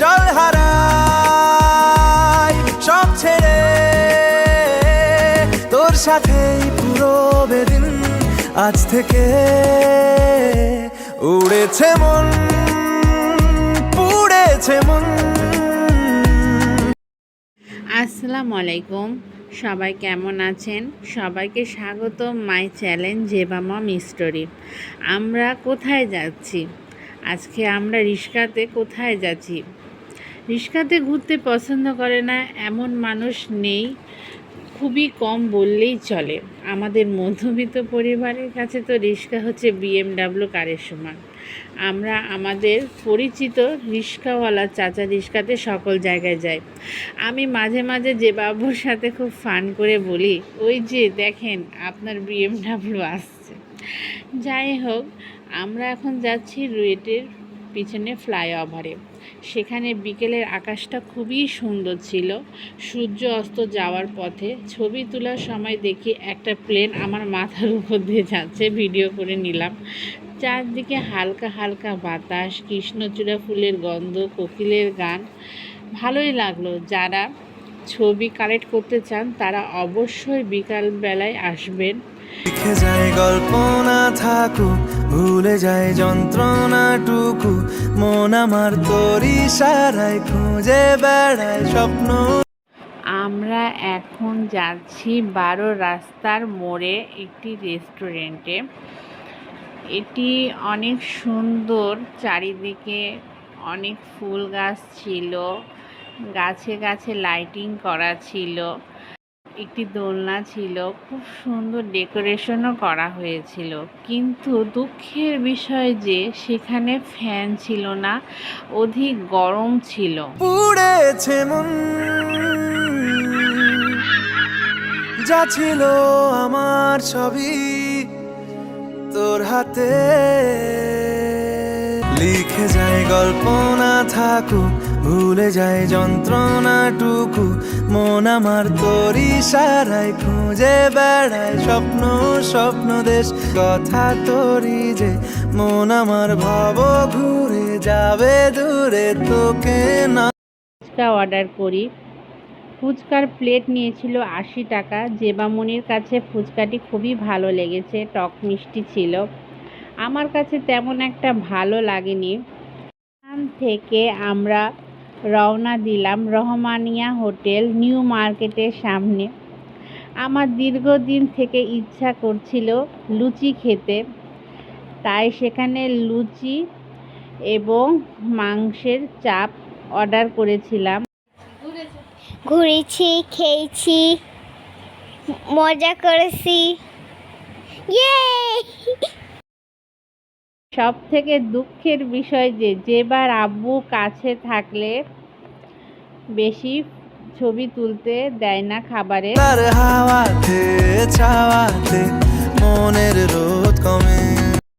চল হারাই সব ছেড়ে তোর সাথেই পুরো বেদিন আজ থেকে উড়েছে মন, পুড়েছে মন। আসসালামু আলাইকুম, সবাই কেমন আছেন? সবাইকে স্বাগত মাই চ্যালেঞ্জ জেবামা মিস্টরি আমরা কোথায় যাচ্ছি? আজকে আমরা রিস্কাতে কোথায় যাচ্ছি? রিস্কাতে ঘুরতে পছন্দ করে না, এমন মানুষ নেই। খুবই কম বললেই চলে। আমাদের মধ্যবিত্ত পরিবারের কাছে তো রিক্সা হচ্ছে বিএমডাব্লিউ কারের সমান। আমরা আমাদের পরিচিত রিক্সাওয়ালা চাচা রিক্সাতে সকল জায়গায় যাই। আমি মাঝে মাঝে যে বাবুর সাথে খুব ফান করে বলি, ওই যে দেখেন, আপনার বিএমডাব্লিউ আসছে। যাই হোক, আমরা এখন যাচ্ছি রুয়েটের পিছনে ফ্লাইওভারে। সেখানে বিকেলের আকাশটা খুবই সুন্দর ছিল। সূর্য অস্ত যাওয়ার পথে ছবি তোলার সময় দেখি একটা প্লেন আমার মাথার উপর দিয়ে যাচ্ছে, ভিডিও করে নিলাম। চারদিকে হালকা হালকা বাতাস, কৃষ্ণচূড়া ফুলের গন্ধ, কোকিলের গান। ভালোই লাগল। যারা ছবি কালেক্ট করতে চান তারা অবশ্যই বিকাল বেলায় আসবেন। লিখে যায় গল্প না থাকুক ভুলে যায় যন্ত্রণাটুকু। মন আমার তোর ইশারায় খুঁজে বেড়ায় স্বপ্ন। আমরা এখন যাচ্ছি বারো রাস্তার মোড়ে একটি রেস্টুরেন্টে। এটি অনেক সুন্দর, চারিদিকে অনেক ফুল গাছ ছিল, গাছে গাছে লাইটিং করা ছিল। একটি দোলনা ছিল, খুব সুন্দর ডেকোরেশনও করা হয়েছিল। কিন্তু দুঃখের বিষয় যে, সেখানে ফ্যান ছিল না, অধিক গরম ছিল। যা ছিল আমার ছবি তোর হাতে। লিখে যায় গল্প না থাকুক ভুলে যায় যন্ত্রণাটুকু। মন আমার তোর ইশারায় খুঁজে বেড়ায় স্বপ্ন স্বপ্ন দেশ। কথা তরি যে, মন আমার ভাব ঘুরে যাবে দূরে, তোকে না ফুচকা অর্ডার করি। ফুচকার প্লেট নিয়েছিল আশি টাকা। জেবামনির কাছে ফুচকাটি খুবই ভালো লেগেছে, টক মিষ্টি ছিল। আমার কাছে তেমন একটা ভালো লাগেনি। থেকে আমরা রওনা দিলাম রহমানিয়া হোটেল নিউ মার্কেটের সামনে। আমার দীর্ঘদিন থেকে ইচ্ছা করছিল লুচি খেতে। তাই সেখানে লুচি এবং মাংসের চাপ অর্ডার করেছিলাম। ঘুরেছি, খেয়েছি, মজা করেছি। ইয়ে সব থেকে দুঃখের বিষয় যে, যেবার আব্বু কাছে থাকলে বেশি ছবি তুলতে দেয় না খাবারে মনের রোদ কমে।